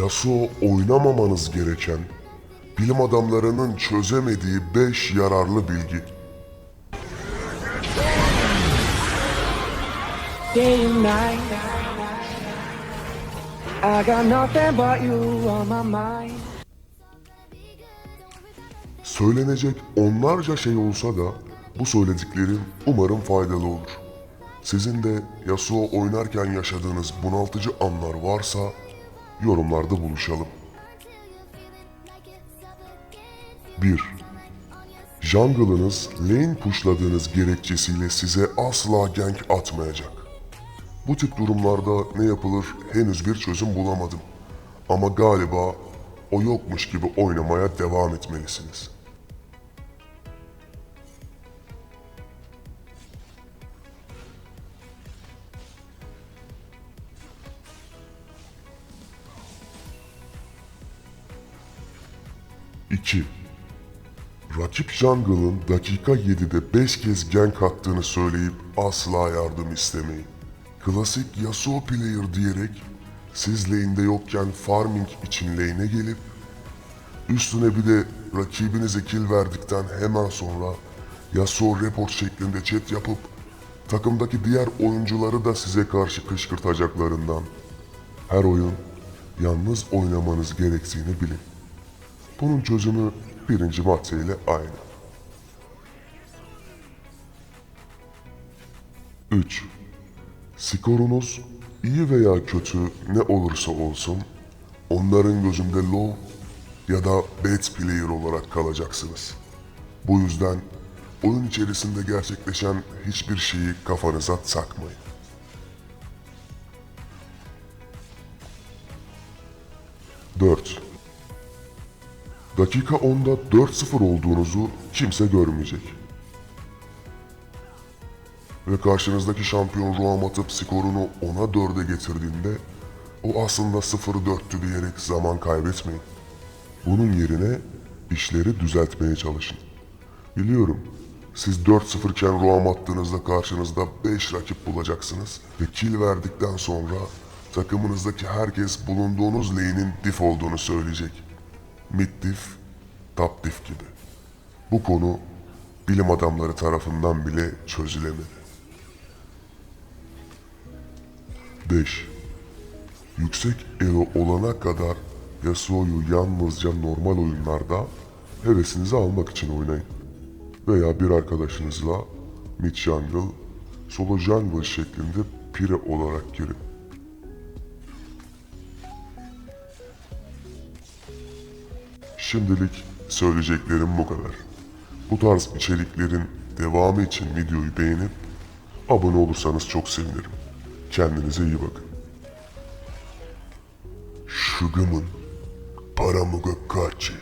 Yasuo oynamamanız gereken, bilim adamlarının çözemediği 5 yararlı bilgi. day and night. I got nothing but you on my mind. Söylenecek onlarca şey olsa da bu söylediklerim umarım faydalı olur. Sizin de Yasuo oynarken yaşadığınız bunaltıcı anlar varsa yorumlarda buluşalım. 1. Jungle'ınız lane pushladığınız gerekçesiyle size asla gank atmayacak. Bu tip durumlarda ne yapılır henüz bir çözüm bulamadım. Ama galiba o yokmuş gibi oynamaya devam etmelisiniz. İki. Rakip jungle'ın dakika 7'de 5 kez gank attığını söyleyip asla yardım istemeyin. Klasik Yasuo player diyerek siz lane'de yokken farming için lane'e gelip üstüne bir de rakibinize kill verdikten hemen sonra Yasuo report şeklinde chat yapıp takımdaki diğer oyuncuları da size karşı kışkırtacaklarından her oyun yalnız oynamanız gerektiğini bilin. Bunun çözümü birinci maddeyle aynı. 3. Skorunuz iyi veya kötü ne olursa olsun onların gözünde low ya da bad player olarak kalacaksınız. Bu yüzden oyun içerisinde gerçekleşen hiçbir şeyi kafanıza takmayın. Dört. Dakika 10'da 4-0 olduğunuzu kimse görmeyecek. Ve karşınızdaki şampiyon roam atıp skorunu 10'a 4'e getirdiğinde o aslında 0'ı 4'tü diyerek zaman kaybetmeyin. Bunun yerine işleri düzeltmeye çalışın. Biliyorum siz 4-0 iken roam attığınızda karşınızda 5 rakip bulacaksınız ve kill verdikten sonra takımınızdaki herkes bulunduğunuz lane'in diff olduğunu söyleyecek top diff gibi. Bu konu bilim adamları tarafından bile çözülemedi. 5. Yüksek elo olana kadar Yasuo'yu yalnızca normal oyunlarda hevesinizi almak için oynayın. Veya bir arkadaşınızla mid jungle, solo jungle şeklinde pire olarak girin. Şimdilik söyleyeceklerim bu kadar. Bu tarz içeriklerin devamı için videoyu beğenip abone olursanız çok sevinirim. Kendinize iyi bakın. Şugum'un paramı kaçı.